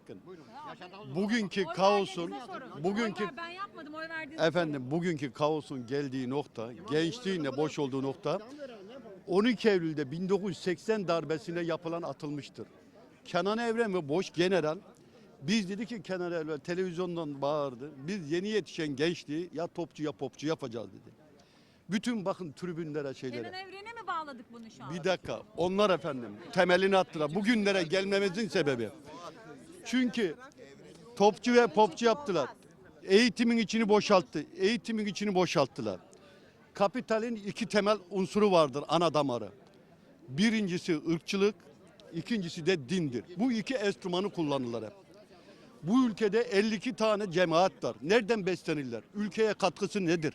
Bakın. Bugünkü kaosun bugünkü Oy ver, ben yapmadım oy verdiğiniz efendim bugünkü kaosun geldiği nokta, gençliğinle boş olduğu nokta 12 Eylül'de 1980 darbesine yapılan atılmıştır. Kenan Evren ve Boş General biz dedi ki Kenan Evren televizyondan bağırdı. Biz yeni yetişen gençliği ya topçu ya popçu yapacağız dedi. Bütün bakın tribünlere şeylere. Kenan Evren'e mi bağladık bunu şu an? Bir dakika. Onlar efendim temelini attılar. Bugünlere gelmemizin sebebi. Çünkü topçu ve popçu yaptılar. Eğitimin içini boşalttı. Eğitimin içini boşalttılar. Kapitalin iki temel unsuru vardır ana damarı. Birincisi ırkçılık, ikincisi de dindir. Bu iki enstrümanı kullanırlar hep. Bu ülkede 52 tane cemaat var. Nereden beslenirler? Ülkeye katkısı nedir?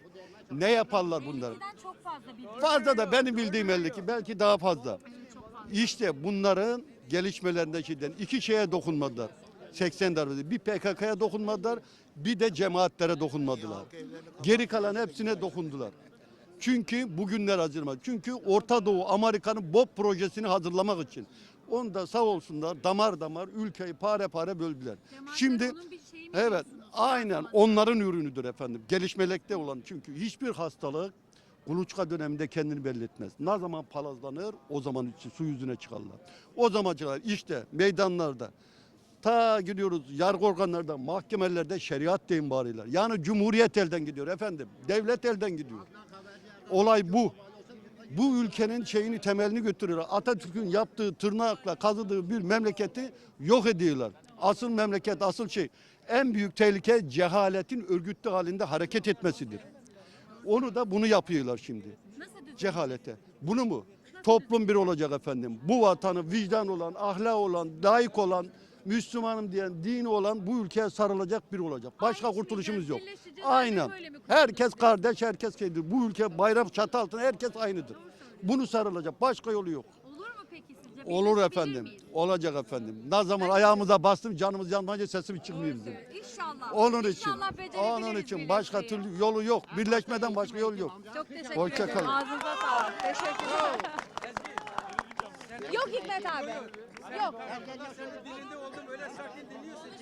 Ne yaparlar bunlar? Eskiden çok fazla bildiğim. Fazla da benim bildiğim 52 belki daha fazla. İşte bunların gelişmelerinde şeyden iki şeye dokunmadılar. 80 darbesi. Bir PKK'ya dokunmadılar, bir de cemaatlere dokunmadılar. Geri kalan hepsine dokundular. Çünkü bugünler hazırlamak. Çünkü Orta Doğu Amerika'nın BOP projesini hazırlamak için. Onu da sağ olsunlar damar damar ülkeyi pare pare böldüler. Cemaatler Şimdi evet aynen onların ürünüdür efendim. Gelişmelekte olan çünkü hiçbir hastalık kuluçka döneminde kendini belli etmez. Ne zaman palazlanır o zaman için su yüzüne çıkarlar. O zaman çıkarlar. İşte meydanlarda ta gidiyoruz yargı organlarda, mahkemelerde şeriat deyin bariler. Yani cumhuriyet elden gidiyor efendim. Devlet elden gidiyor. Olay bu. Bu ülkenin şeyini temelini götürüyor. Atatürk'ün yaptığı tırnakla kazıdığı bir memleketi yok ediyorlar. Asıl memleket, asıl şey en büyük tehlike cehaletin örgütlü halinde hareket etmesidir. Onu da bunu yapıyorlar şimdi. Cehalete. Bunu mu? Toplum bir olacak efendim. Bu vatanı vicdan olan, ahlak olan, layık olan, Müslümanım diyen, dini olan bu ülkeye sarılacak bir olacak. Başka Aynı kurtuluşumuz yok. Aynen. Herkes kardeş, herkes şeydir. Bu ülke bayram çatı altında herkes aynıdır. Bunu sarılacak. Başka yolu yok. Olur efendim. Olacak efendim. Ne zaman ayağımıza bastım canımız yanmayınca sesimiz çıkmıyor bizim. İnşallah. Onun için. İnşallah becerebiliriz Onun için başka birleşmeyi. türlü yolu yok. Birleşmeden başka yol yok. Çok teşekkür Hoşça ederim. kalın. Ağzınıza sağlık. Teşekkürler. Yok Hikmet abi. Yok.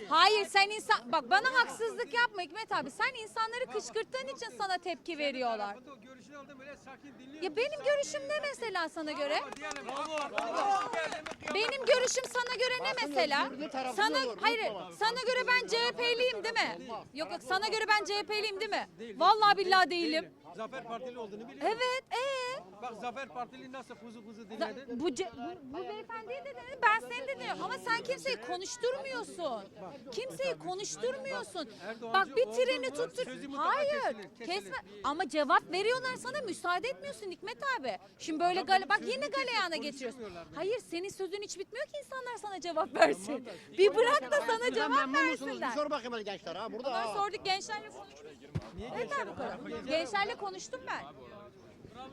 Hayır sen insan bak bana haksızlık yapma Hikmet abi. Sen insanları kışkırttığın için sana tepki veriyorlar. Görüşünü aldım öyle sakin dinliyor. Ya benim görüşüm ne mesela sana göre? Benim görüşüm sana göre ne mesela? Sana hayır sana göre ben CHP'liyim değil mi? Yok yok sana göre ben CHP'liyim değil mi? Vallahi billahi değilim. Zafer Partili olduğunu biliyor. Evet, ee? Bak Zafer Partili nasıl kuzu kuzu Da- dinledi. Bu, ce- bu, bu beyefendiye de dedi, ben dinliyorum. Ama sen kimseyi konuşturmuyorsun. Kimseyi konuşturmuyorsun. Bak bir treni tuttur. Hayır, kesme. Ama cevap veriyorlar sana müsaade etmiyorsun Hikmet abi. Şimdi böyle gale, bak yine galeyana geçiyorsun. Hayır, senin sözün hiç bitmiyor ki insanlar sana cevap versin. Bir bırak da sana cevap versinler. Sor bakayım hadi gençler ha burada. Onları ha. sorduk gençlerle konuştuk. Yeter bu kadar. Gençlerle konuştum ben.